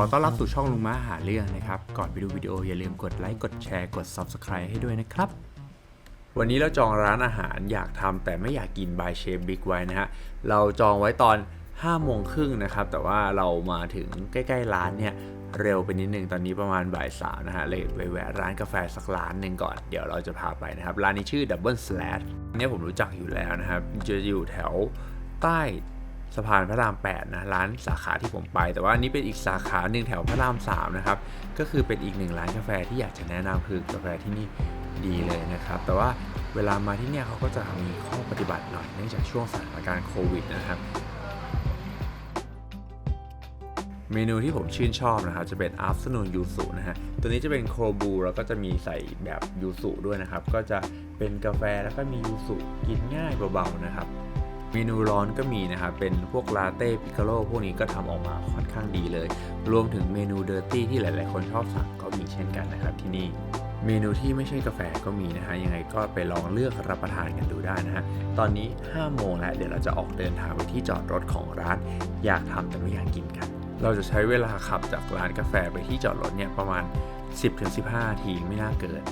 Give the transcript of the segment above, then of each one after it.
อต้อนรับสู่ช่องลุงม้าหาเรื่องนะครับ ก่อนไปดูวิดีโออย่าลืมกดไลค์ กดแชร์ กด Subscribe ให้ด้วยนะครับ วันนี้เราจองร้านอาหารอยากทำแต่ไม่อยากกินบายเชฟบิ๊กไว้นะฮะ เราจองไว้ตอน5โมงครึ่งนะครับ แต่ว่าเรามาถึงใกล้ ๆ ร้านเนี่ย เร็วไปนิดนึง ตอนนี้ประมาณบ่ายสามนะฮะ เลยไปแวะร้านกาแฟสักร้านหนึ่งก่อน เดี๋ยวเราจะพาไปนะครับ ร้านนี้ชื่อ Double Slash เนี่ยผมรู้จักอยู่แล้วนะครับ จะอยู่แถวใต้ สะพานพระราม8นะร้านสาขาที่ผมไป แต่ว่าอันนี้เป็นอีกสาขาหนึ่งแถวพระราม3นะครับก็คือเป็นอีกหนึ่งร้านกาแฟที่อยากจะแนะนำคือกาแฟที่นี่ดีเลยนะครับ แต่ว่าเวลามาที่เนี่ยเขาก็จะมีข้อปฏิบัติหน่อยเนื่องจากช่วงสถานการณ์โควิดนะครับเมนูที่ผมชื่นชอบนะครับจะเป็น afternoon ยูสุนะฮะ ตัวนี้จะเป็นโครบูแล้วก็จะมีใส่แบบยูสุด้วยนะครับ ก็จะเป็นกาแฟแล้วก็มียูสุกินง่ายเบาๆนะครับ เมนูร้อนก็มีนะครับ เป็นพวกลาเต้พิคาโลพวกนี้ก็ทำออกมาค่อนข้างดีเลย รวมถึงเมนูเดอร์ตี้ที่หลาย ๆ คนชอบสั่งก็มีเช่นกันนะครับที่นี่เมนูที่ไม่ใช่กาแฟก็มีนะฮะ ยังไงก็ไปลองเลือกรับประทานกันดูได้นะฮะ ตอนนี้ 5 โมงแล้ว เดี๋ยวเราจะออกเดินทางไปที่จอดรถของร้าน อยากทำแต่ไม่อยากกินกัน เราจะใช้เวลาขับจากร้านกาแฟไปที่จอดรถเนี่ยประมาณ 10-15นาทีไม่น่าเกิน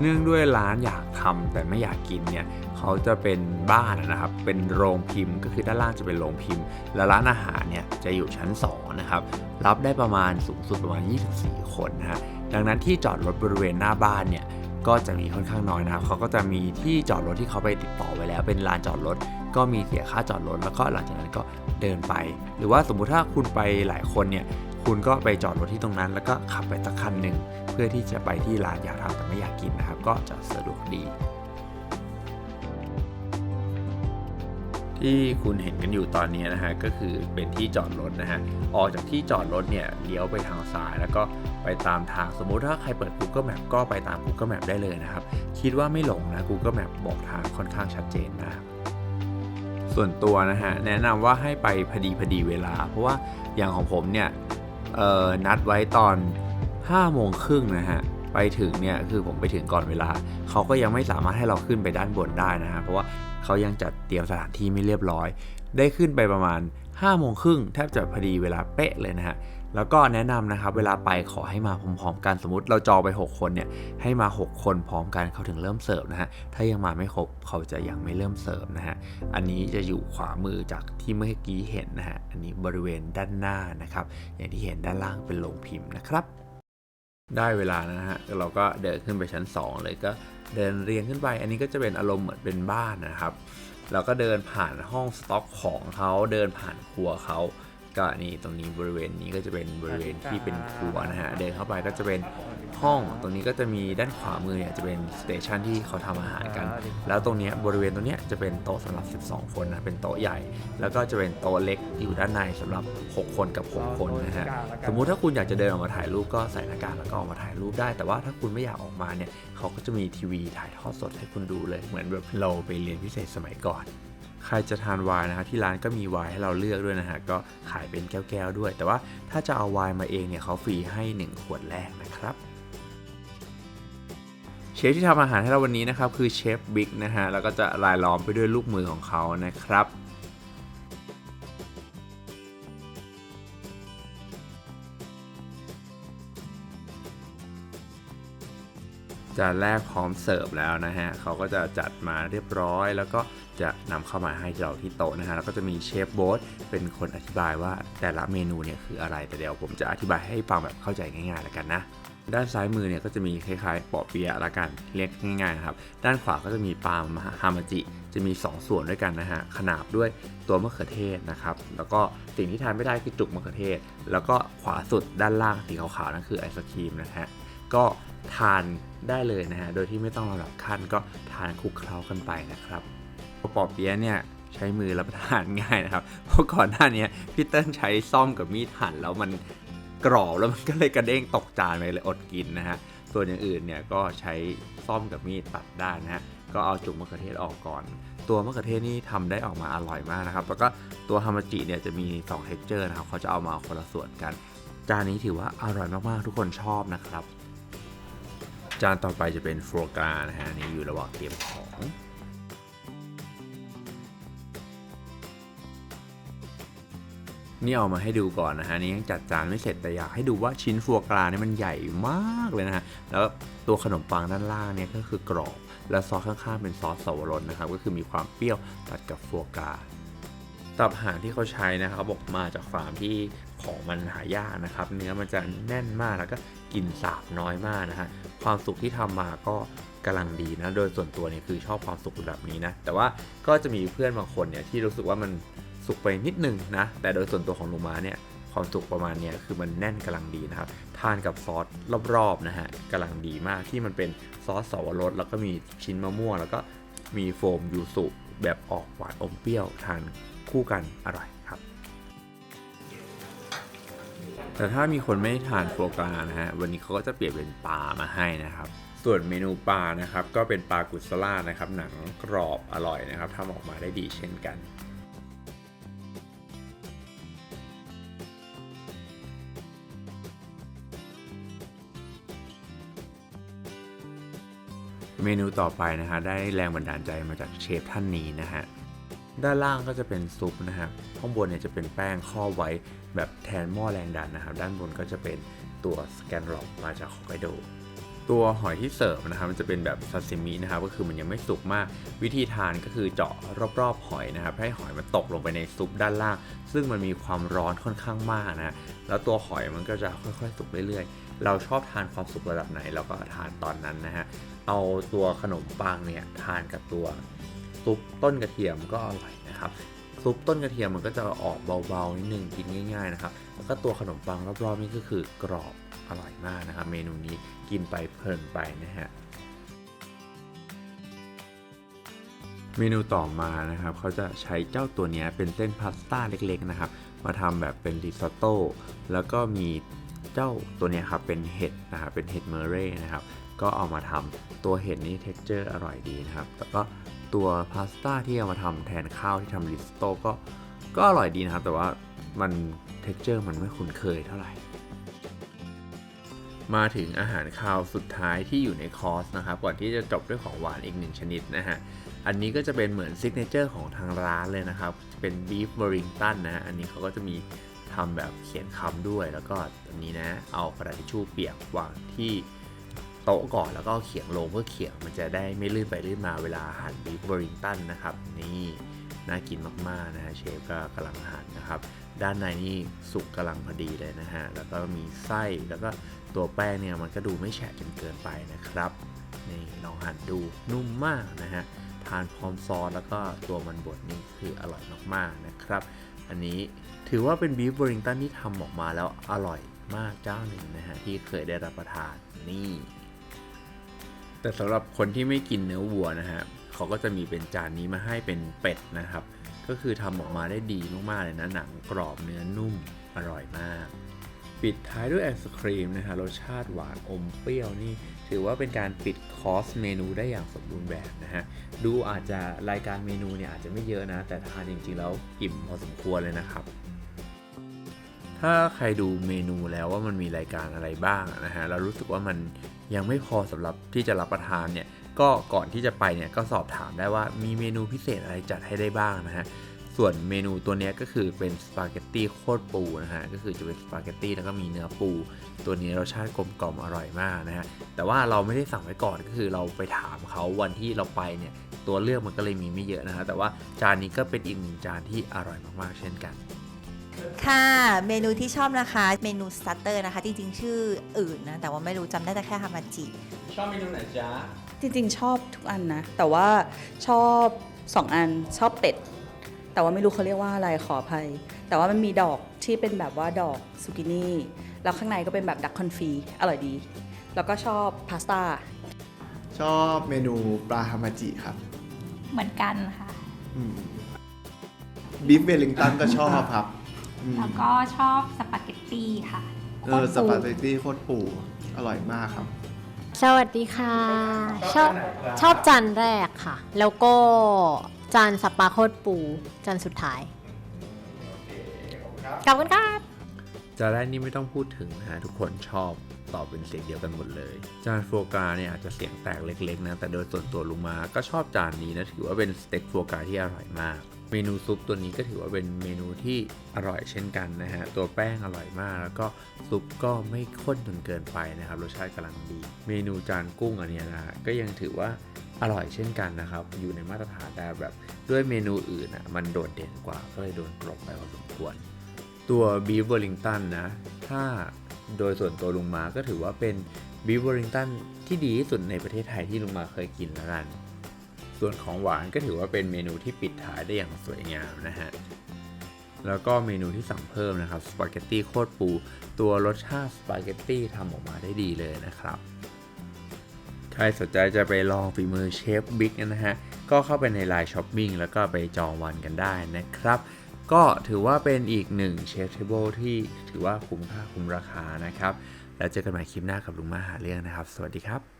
เนื่องด้วยร้านอยากทำแต่ไม่อยากกินเนี่ยเขาจะเป็นบ้านนะครับ เป็นโรงพิมพ์ ก็คือด้านล่างจะเป็นโรงพิมพ์ แล้วร้านอาหารเนี่ยจะอยู่ชั้น2นะครับ รับได้ประมาณสูงสุดประมาณ 24 คนนะฮะ ดังนั้นที่จอดรถบริเวณหน้าบ้านเนี่ยก็จะมีค่อนข้างน้อยนะครับ เขาก็จะมีที่จอดรถที่เขาไปติดต่อไว้แล้ว เป็นลานจอดรถ ก็มีเสียค่าจอดรถ แล้วก็หลังจากนั้นก็เดินไป หรือว่าสมมุติถ้าคุณไปหลายคนเนี่ย คุณก็ไปจอดรถที่ตรงนั้น แล้วก็ขับไปสักคันหนึ่ง เพื่อที่จะไปที่ร้านอยากทำแต่ไม่อยากกินนะครับ ก็จะสะดวกดี ที่คุณเห็นกันอยู่ตอนนี้นะฮะก็คือเป็นที่จอดรถนะฮะออกจากที่จอดรถเนี่ยเลี้ยวไปทางซ้ายแล้วก็ไปตามทางสมมุติถ้าใครเปิด Google Map ก็ไปตาม Google Map ได้เลยนะครับ คิดว่าไม่หลงนะ Google Map บอกทางค่อนข้างชัดเจนมากส่วนตัวนะฮะแนะนำว่าให้ไปพอดีพอดีเวลา เพราะว่าอย่างของผมเนี่ยนัดไว้ตอน 5โมงครึ่งนะฮะไปถึงเนี่ยคือผมไปถึงก่อนเวลา เขาก็ยังไม่สามารถให้เราขึ้นไปด้านบนได้นะฮะเพราะว่าเขายังจัดเตรียมสถานที่ไม่เรียบร้อย ได้ขึ้นไปประมาณ5โมงครึ่งแทบจะพอดีเวลาเป๊ะเลยนะฮะแล้วก็แนะนำนะครับเวลาไปขอให้มาพร้อมๆกันสมมติเราจองไป 6 คนเนี่ยให้มา 6 คนพร้อมกันเขาถึงเริ่มเสิร์ฟนะฮะถ้ายังมาไม่ครบเขาจะยังไม่เริ่มเสิร์ฟนะฮะอันนี้จะอยู่ขวามือจากที่เมื่อกี้เห็นนะฮะอันนี้บริเวณด้านหน้านะครับอย่างที่เห็นด้านล่างเป็นโรงพิมพ์นะครับ ได้เวลานะฮะเราก็เดินขึ้นไปชั้น 2 เลยก็เดินเรียงขึ้นไป อันนี้ก็จะเป็นอารมณ์เหมือนเป็นบ้านนะครับ เราก็เดินผ่านห้องสต็อกของเขาเดินผ่านครัวเขา ก็นี่ตรงนี้บริเวณนี้ก็จะเป็นบริเวณที่เป็นครัวนะฮะเดินเข้าไปก็จะเป็นห้องตรงนี้ก็จะมีด้านขวามือเนี่ยจะเป็นสเตชันที่เขาทำอาหารกัน แล้วตรงเนี้ยบริเวณตรงเนี้ยจะเป็นโต๊ะสำหรับ 12 คนนะเป็นโต๊ะใหญ่ แล้วก็จะเป็นโต๊ะเล็กอยู่ด้านในสำหรับ 6 คนกับ 6 คนนะฮะสมมุติถ้าคุณอยากจะเดินออกมาถ่ายรูปก็ใส่หน้ากากแล้วก็ออกมาถ่ายรูปได้ แต่ว่าถ้าคุณไม่อยากออกมาเนี่ยเขาก็จะมีทีวีถ่ายทอดสดให้คุณดูเลยเหมือนแบบเราไปเรียนพิเศษสมัยก่อน ใครจะทานไวน์นะครับที่ร้านก็มีไวน์ให้เราเลือกด้วยนะฮะก็ขายเป็นแก้วๆด้วย แต่ว่าถ้าจะเอาไวน์มาเองเนี่ยเขาฟรีให้ 1 ขวดแรกนะครับเชฟที่ทำอาหารให้เราวันนี้นะครับคือเชฟบิ๊กนะฮะแล้วก็จะรายล้อมไปด้วยลูกมือของเขานะครับจานแรกพร้อมเสิร์ฟแล้วนะฮะเขาก็จะจัดมาเรียบร้อย แล้วก็ จะนำเข้ามาให้เราที่โต๊ะนะฮะแล้วก็จะมีเชฟโบ๊ทเป็นคนอธิบายว่าแต่ละเมนูเนี่ยคืออะไรแต่เดี๋ยวผมจะอธิบายให้ฟังแบบเข้าใจง่ายๆแล้วกันนะด้านซ้ายมือเนี่ยก็จะมีคล้ายๆปอเปียะละกันเรียกง่ายๆนะครับ ด้านขวาก็จะมีปาล์มฮามาจิจะมี 2 ส่วนด้วยกันนะฮะขนาบด้วยตัวมะเขือเทศนะครับ แล้วก็สิ่งที่ทานไม่ได้คือจุกมะเขือเทศ แล้วก็ขวาสุดด้านล่างสีขาวๆนั่นคือไอศครีมนะฮะก็ทานได้เลยนะฮะโดยที่ไม่ต้องระดับขั้นก็ทานคลุกเคล้ากันไปนะครับ ปอเปี๊ยะเนี่ยใช้มือรับประทานง่ายนะครับ เพราะก่อนหน้านี้พี่เติ้ลใช้ซ่อมกับมีดหั่นแล้วมันกรอบแล้วมันก็เลยกระเด้งตกจานไปเลยอดกินนะฮะ ส่วนอย่างอื่นเนี่ยก็ใช้ซ่อมกับมีดตัดได้นะฮะ ก็เอาจุกมมะเขือเทศออกก่อน ตัวมะเขือเทศนี่ทำได้ออกมาอร่อยมากนะครับ แล้วก็ตัวฮามาจิเนี่ยจะมี2 texture นะครับ เขาจะเอามาคนละส่วนกัน จานนี้ถือว่าอร่อยมากๆ ทุกคนชอบนะครับ จานต่อไปจะเป็นฟรกานะฮะนี่อยู่ระหว่างเตรียมของ นี่เอามาให้ดูก่อนนะฮะนี่ยังจัดจานไม่เสร็จแต่อยากให้ดูว่าชิ้นฟัวกราเนี่ยมันใหญ่มากเลยนะฮะแล้วตัวขนมปังด้านล่างเนี่ยก็คือกรอบ และซอสข้างๆเป็นซอสสวรสนะครับก็คือมีความเปรี้ยวตัดกับฟัวกราตับห่านที่เขาใช้นะครับบอกมาจากฟาร์มที่ของมันหายากนะครับ เนื้อมันจะแน่นมากแล้วก็กลิ่นสาบน้อยมากนะฮะความสุกที่ทำมาก็กำลังดีนะโดยส่วนตัวเนี่ยคือชอบความสุกแบบนี้นะแต่ว่าก็จะมีเพื่อนบางคนเนี่ยที่รู้สึกว่ามัน สุกไปนิดนึงนะ แต่โดยส่วนตัวของลุงม้าเนี่ยความสุกประมาณเนี้ยคือมันแน่นกำลังดีนะครับ ทานกับซอสรอบๆนะฮะกำลังดีมากที่มันเป็นซอสสวรสแล้วก็มีชิ้นมะม่วงแล้วก็มีโฟมยูสุแบบออกหวานอมเปรี้ยวทานคู่กันอร่อยครับ แต่ถ้ามีคนไม่ทานโฟกรานะฮะวันนี้เขาก็จะเปลี่ยนเป็นปลามาให้นะครับ ส่วนเมนูปลานะครับก็เป็นปลากุสลานะครับหนังกรอบอร่อยนะครับทำออกมาได้ดีเช่นกัน เมนูต่อไปนะฮะได้แรงบันดาลใจมาจากเชฟท่านนี้นะฮะด้านล่างก็จะเป็นซุปนะฮะข้างบนเนี่ยจะเป็นแป้งครอไว้แบบแทนหม้อแรงดันนะครับด้านบนก็จะเป็นตัวสแกนหลอกมาจากฮอกไกโดตัวหอยที่เสิร์ฟนะครับมันจะเป็นแบบซาซิมินะครับก็คือมันยังไม่สุกมาก วิธีทานก็คือเจาะรอบๆหอยนะครับให้หอยมันตกลงไปในซุปด้านล่าง ซึ่งมันมีความร้อนค่อนข้างมากนะแล้วตัวหอยมันก็จะค่อยๆสุกเรื่อยๆ เราชอบทานความสุกระดับไหนเราก็ทานตอนนั้นนะฮะ เอาตัวขนมปังเนี่ยทานกับตัวซุปต้นกระเทียมก็อร่อยนะครับซุปต้นกระเทียมมันก็จะออกเบาๆนิดนึงกินง่ายๆนะครับแล้วก็ตัวขนมปังรอบๆนี่ก็คือกรอบอร่อยมากนะครับ เมนูนี้กินไปเพลินไปนะฮะเมนูต่อมานะครับเขาจะใช้เจ้าตัวนี้เป็นเส้นพาสต้าเล็กๆนะครับ มาทำแบบเป็นริซอตโต้แล้วก็มี เจ้าตัวเนี้ยครับเป็นเห็ดนะครับเป็นเห็ดเมอร์เร่นะครับก็เอามาทำตัวเห็ดนี้เท็กเจอร์อร่อยดีนะครับแล้วก็ตัวพาสต้าที่เอามาทำแทนข้าวที่ทำริซอตโต้ก็ก็อร่อยดีนะครับ แต่ว่ามันเท็กเจอร์มันไม่คุ้นเคยเท่าไหร่ มาถึงอาหารคาวสุดท้ายที่อยู่ในคอร์สนะครับ ก่อนที่จะจบด้วยของหวานอีกหนึ่งชนิดนะฮะอันนี้ก็จะเป็นเหมือนซิกเนเจอร์ของทางร้านเลยนะครับ เป็นบีฟ w ว r ริงตันนะฮะอันนี้เขาก็จะมี ทำแบบเขียนคำด้วย แล้วก็อันนี้นะ เอากระดาษทิชชู่เปียกวางที่โต๊ะก่อนแล้วก็เขียงลงเพื่อเขียงมันจะได้ไม่ลื่นไปลื่นมาเวลาหั่นบีฟ w ว r ริงตันนะครับ นี่น่ากินมากๆนะฮะเชฟก็กำลังหั่นนะครับ ด้านในนี่สุกกำลังพอดีเลยนะฮะแล้วก็มีไส้แล้วก็ตัวแป้งเนี่ยมันก็ดูไม่แฉะจนเกินไปนะครับนี่ลองหั่นดูนุ่มมากนะฮะทานพร้อมซอสแล้วก็ตัวมันบดนี่คืออร่อยมากๆนะครับ อันนี้ถือว่าเป็นบีฟ w ว r ริงตันที่ทำออกมาแล้วอร่อยมากเจ้าหนึ่งนะฮะที่เคยได้รับประทานนี่ แต่สำหรับคนที่ไม่กินเนื้อวัวนะฮะเขาก็จะมีเป็นจานนี้มาให้เป็นเป็ดนะครับ ก็คือทำออกมาได้ดีมากๆเลยนะหนังกรอบเนื้อนุ่มอร่อยมาก ปิดท้ายด้วยไอศครีมนะฮะรสชาติหวานอมเปรี้ยวนี่ ถือว่าเป็นการปิดคอร์สเมนูได้อย่างสมบูรณ์แบบนะฮะ ดูอาจจะรายการเมนูเนี่ยอาจจะไม่เยอะนะ แต่ทานจริงๆแล้วอิ่มพอสมควรเลยนะครับ ถ้าใครดูเมนูแล้วว่ามันมีรายการอะไรบ้างนะฮะเรารู้สึกว่ามันยังไม่พอสำหรับที่จะรับประทานเนี่ยก็ก่อนที่จะไปเนี่ยก็สอบถามได้ว่ามีเมนูพิเศษอะไรจัดให้ได้บ้างนะฮะ ส่วนเมนูตัวเนี้ยก็คือเป็นสปาเกตตี้โคตรปูนะฮะ ก็คือจะเป็นสปาเกตตี้แล้วก็มีเนื้อปู ตัวนี้รสชาติกลมกล่อมอร่อยมากนะฮะ แต่ว่าเราไม่ได้สั่งไว้ก่อนก็คือเราไปถามเขาวันที่เราไปเนี่ย ตัวเลือกมันก็เลยมีไม่เยอะนะฮะ แต่ว่าจานนี้ก็เป็นอีกหนึ่งจานที่อร่อยมากๆ เช่นกันค่ะ เมนูที่ชอบนะคะ เมนูสตาร์เตอร์นะคะ จริงๆ ชื่ออื่นนะ แต่ว่าไม่รู้จำได้แต่แค่ฮามาจิ ชอบเมนูไหนจ๊ะ จริงๆ ชอบทุกอันนะ แต่ว่าชอบ 2 อัน ชอบเป็ด แต่ว่าไม่รู้เขาเรียกว่าอะไรขออภัย แต่ว่ามันมีดอกที่เป็นแบบว่าดอกซูกินี่ แล้วข้างในก็เป็นแบบดักคอนฟีอร่อยดี แล้วก็ชอบพาสต้า ชอบเมนูปลาฮามาจิครับเหมือนกันค่ะ บีฟเวลลิงตันก็ชอบครับอืมแล้วก็ชอบสปาเกตตี้ค่ะเออสปาเกตตี้โคตรปูอร่อยมากครับ สวัสดีค่ะ ชอบชอบจานแรกค่ะ แล้วก็ จานสปาโคตรปู จานสุดท้าย ขอบคุณครับ จานแรกนี่ไม่ต้องพูดถึงนะฮะทุกคนชอบตอบเป็นเสียงเดียวกันหมดเลย จานโฟกราเนี่ยอาจจะเสียงแตกเล็กๆนะ แต่โดยส่วนตัวลุงมาก็ชอบจานนี้นะ ถือว่าเป็นสเต็กโฟกราที่อร่อยมาก เมนูซุปตัวนี้ก็ถือว่าเป็นเมนูที่อร่อยเช่นกันนะฮะ ตัวแป้งอร่อยมาก แล้วก็ซุปก็ไม่ข้นจนเกินไปนะครับ รสชาติกำลังดี เมนูจานกุ้งอันเนี้ยนะฮะก็ยังถือว่า อร่อยเช่นกันนะครับ อยู่ในมาตรฐานแต่แบบด้วยเมนูอื่นอะมันโดดเด่นกว่าก็เลยโดนกลบไปพอสมควร ตัวบีฟเวอร์ลิงตันนะ ถ้าโดยส่วนตัวลุงมาก็ถือว่าเป็นบีฟเวอร์ลิงตันที่ดีที่สุดในประเทศไทยที่ลุงมาเคยกินแล้วกัน ส่วนของหวานก็ถือว่าเป็นเมนูที่ปิดท้ายได้อย่างสวยงามนะฮะแล้วก็เมนูที่สั่งเพิ่มนะครับสปาเกตตี้โคตรปู ตัวรสชาติสปาเกตตี้ทำออกมาได้ดีเลยนะครับ ใครสนใจจะไปลองฝีมือเชฟบิ๊กนะฮะ ก็เข้าไปในไลน์ช้อปปิ้งแล้วก็ไปจองวันกันได้นะครับ ก็ถือว่าเป็นอีกหนึ่งเชฟเทเบิลที่ถือว่าคุ้มค่าคุ้มราคานะครับ แล้วเจอกันใหม่คลิปหน้ากับลุงมาหาเรื่องนะครับ สวัสดีครับ